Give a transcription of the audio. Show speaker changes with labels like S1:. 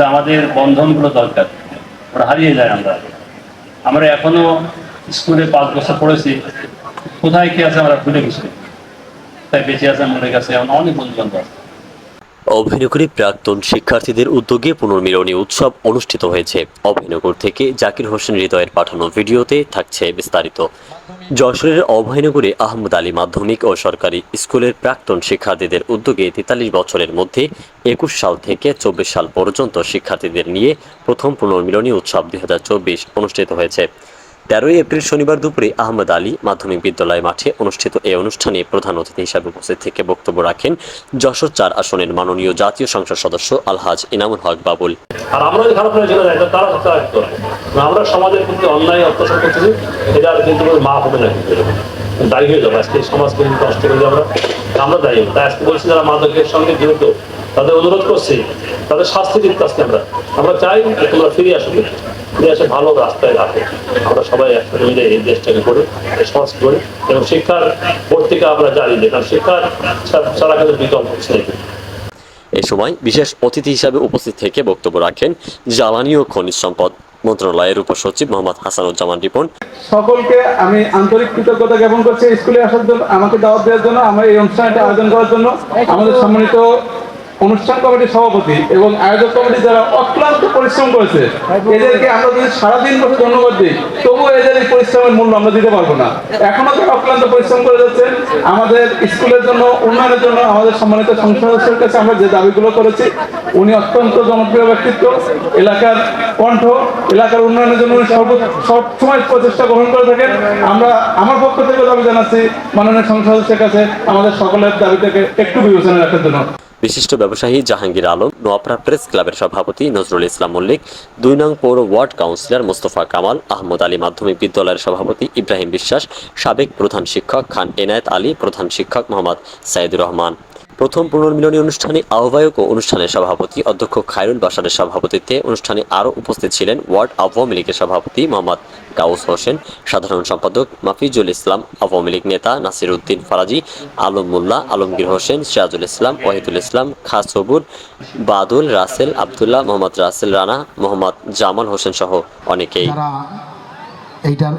S1: আমাদের বন্ধনগুলো দরকার। ওরা হারিয়ে যায় আমরা। আমরা এখনও স্কুলে পাঁচ বছর পড়েছি। কোথায় কি আছে আমরা ভুলে গেছি। তাই বেঁচে আছে গেছে এখন অনেক বন্ধু বান্ধব আছে।
S2: অভয়নগরে প্রাক্তন শিক্ষার্থীদের উদ্যোগে পুনর্মিলনী উৎসব অনুষ্ঠিত হয়েছে। অভয়নগর থেকে জাকির হোসেন হৃদয়ের পাঠানো ভিডিওতে থাকছে বিস্তারিত। যশোরের অভয়নগরে আহমদ আলী মাধ্যমিক ও সরকারি স্কুলের প্রাক্তন শিক্ষার্থীদের উদ্যোগে তেতাল্লিশ বছরের মধ্যে একুশ সাল থেকে চব্বিশ সাল পর্যন্ত শিক্ষার্থীদের নিয়ে প্রথম পুনর্মিলনী উৎসব দুই হাজার চব্বিশ অনুষ্ঠিত হয়েছে। তেরোই এপ্রিল শনিবার দুপুরে আহমদ আলী মাধ্যমিক বিদ্যালয় মাঠে অনুষ্ঠিত এই অনুষ্ঠানে প্রধান অতিথি হিসাবে উপস্থিত থেকে বক্তব্য রাখেন যশোর চার আসনের মাননীয় জাতীয় সংসদ সদস্য আলহাজ ইনামুল হক বাবুল।
S1: আর আমরা যদি খারাপ তারা আমরা সমাজের প্রতি অন্যায় অত্যাচার করতেছি, এটা কিন্তু মা হবে না দায়ী হয়ে যাব, আজকে করে আমরা আমরা দায়ী তাই আজকে বলছি যারা মাদকের সঙ্গে জড়িত, তাদের অনুরোধ করছি, তাদের শাস্তি দিতে আজকে আমরা। আমরা চাই তোমরা ফিরে আসবে আসে ভালো রাস্তায় রাখো। আমরা সবাই একসাথে মিলে এই দেশটাকে করি এই সমাজকে করি এবং শিক্ষার ভর্তিকা আমরা জানি যে কারণ শিক্ষার ছাড়া- কিন্তু বিকল্প কিছু নেই।
S2: এ সময় বিশেষ অতিথি হিসাবে উপস্থিত থেকে বক্তব্য রাখেন জ্বালানি ও খনিজ সম্পদ মন্ত্রণালয়ের উপসচিব মোহাম্মদ হাসানুজ্জামান রিপন।
S3: সকলকে আমি আন্তরিক কৃতজ্ঞতা জ্ঞাপন করছি স্কুলে আসার জন্য আমাকে দাওয়াত দেওয়ার জন্য আমার এই অনুষ্ঠানটা আয়োজন করার জন্য। আমাদের সম্মানিত অনুষ্ঠান কমিটির সভাপতি এবং আয়োজক কমিটি যারা অক্লান্ত পরিশ্রম করেছে। এদেরকে আমরা যদি সারাদিন বসে ধন্যবাদ দিই, তবুও এদের এই পরিশ্রমের মূল্য আমরা দিতে পারব না। এখনও তারা অক্লান্ত পরিশ্রম করে যাচ্ছে আমাদের স্কুলের জন্য, উন্নয়নের জন্য আমাদের সম্মানিত সংসদ সদস্যের কাছে আমরা যে দাবিগুলো করেছি, উনি অত্যন্ত জনপ্রিয় ব্যক্তিত্ব। এলাকার কণ্ঠ, এলাকার উন্নয়নের জন্য উনি সর্ব সবসময় প্রচেষ্টা গ্রহণ করে থাকেন। আমরা আমার পক্ষ থেকে দাবি জানাচ্ছি, মাননীয় সংসদ সদস্যের কাছে আমাদের সকলের দাবিটাকে একটু বিবেচনা রাখার জন্য।
S2: বিশিষ্ট ব্যবসায়ী জাহাঙ্গীর আলম, নোয়াপাড়া প্রেস ক্লাবের সভাপতি নজরুল ইসলাম মল্লিক, দুই নং পৌর ওয়ার্ড কাউন্সিলর মোস্তফা কামাল, আহমদ আলী মাধ্যমিক বিদ্যালয়ের সভাপতি ইব্রাহিম বিশ্বাস, সাবেক প্রধান শিক্ষক খান এনায়েত আলী, প্রধান শিক্ষক মোহাম্মদ সাইদুর রহমান। প্রথম পুনর্মিলনী অনুষ্ঠানে আহ্বায়ক ও অনুষ্ঠানের সভাপতি অধ্যক্ষ খায়রুল বাসারের সভাপতিত্বে অনুষ্ঠানে আরও উপস্থিত ছিলেন ওয়ার্ড আওয়ামী লীগের সভাপতি মোহাম্মদ গাউস হোসেন, সাধারণ সম্পাদক মাফিজুল ইসলাম, আওয়ামী লীগ নেতা নাসির উদ্দিন ফারাজি, আলম মোল্লা, আলমগীর হোসেন, সিরাজুল ইসলাম, ওয়াহিদুল ইসলাম, খাস বাদুল, রাসেল, আবদুল্লাহ, মোহাম্মদ রাসেল রানা, মোহাম্মদ জামাল হোসেন সহ অনেকেই।
S4: এইটার